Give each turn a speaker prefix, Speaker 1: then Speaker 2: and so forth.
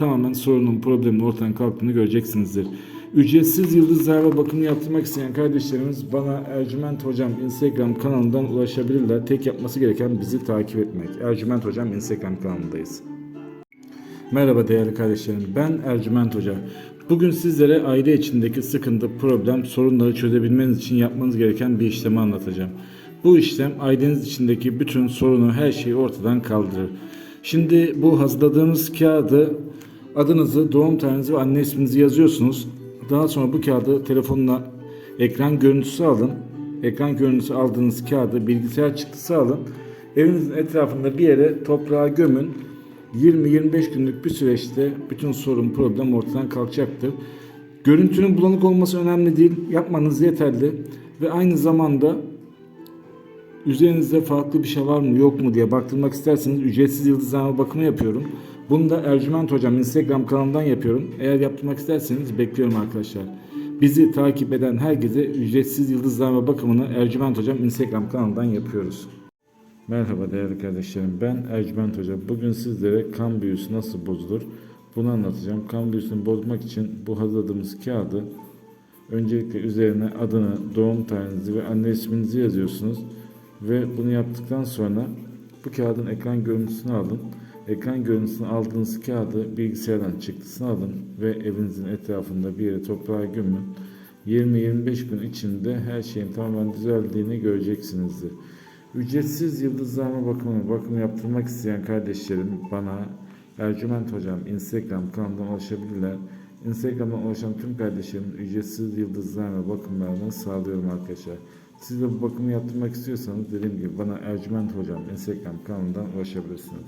Speaker 1: tamamen sorunun, problemin ortadan kalktığını göreceksinizdir. Ücretsiz yıldız zarfa bakımı yaptırmak isteyen kardeşlerimiz bana Ercüment Hocam Instagram kanalından ulaşabilirler. Tek yapması gereken bizi takip etmek. Ercüment Hocam Instagram kanalındayız. Merhaba değerli kardeşlerim. Ben Ercüment Hoca. Bugün sizlere aile içindeki sıkıntı, problem, sorunları çözebilmeniz için yapmanız gereken bir işlemi anlatacağım. Bu işlem aileniz içindeki bütün sorunu, her şeyi ortadan kaldırır. Şimdi bu hazırladığınız kağıdı adınızı, doğum tarihinizi ve anne isminizi yazıyorsunuz. Daha sonra bu kağıdı telefonuna ekran görüntüsü alın. Ekran görüntüsü aldığınız kağıdı bilgisayar çıktısı alın. Evinizin etrafında bir yere toprağa gömün. 20-25 günlük bir süreçte bütün sorun, problem ortadan kalkacaktır. Görüntünün bulanık olması önemli değil. Yapmanız yeterli. Ve aynı zamanda üzerinizde farklı bir şey var mı yok mu diye baktırmak isterseniz ücretsiz yıldızlama bakımı yapıyorum. Bunu da Ercüment Hocam Instagram kanalından yapıyorum. Eğer yaptırmak isterseniz bekliyorum arkadaşlar. Bizi takip eden herkese ücretsiz yıldızlama bakımını Ercüment Hocam Instagram kanalından yapıyoruz. Merhaba değerli kardeşlerim. Ben Ercüment Hoca. Bugün sizlere kan büyüsü nasıl bozulur bunu anlatacağım. Kan büyüsünü bozmak için bu hazırladığımız kağıdı öncelikle üzerine adını, doğum tarihinizi ve anne isminizi yazıyorsunuz. Ve bunu yaptıktan sonra bu kağıdın ekran görüntüsünü alın. Ekran görüntüsünü aldığınız kağıdı bilgisayardan çıktısını alın ve evinizin etrafında bir yere toprağa gömün. 20-25 gün içinde her şeyin tamamen düzeldiğini göreceksinizdir. Ücretsiz yıldızlama bakımını bakım yaptırmak isteyen kardeşlerim bana Ercüment Hocam Instagram kanalından ulaşabilirler. Instagram'dan ulaşan tüm kardeşlerim ücretsiz yıldızlama bakımlarını sağlıyorum arkadaşlar. Siz de bu bakımı yaptırmak istiyorsanız dediğim gibi bana Ercüment Hocam Instagram kanalından ulaşabilirsiniz.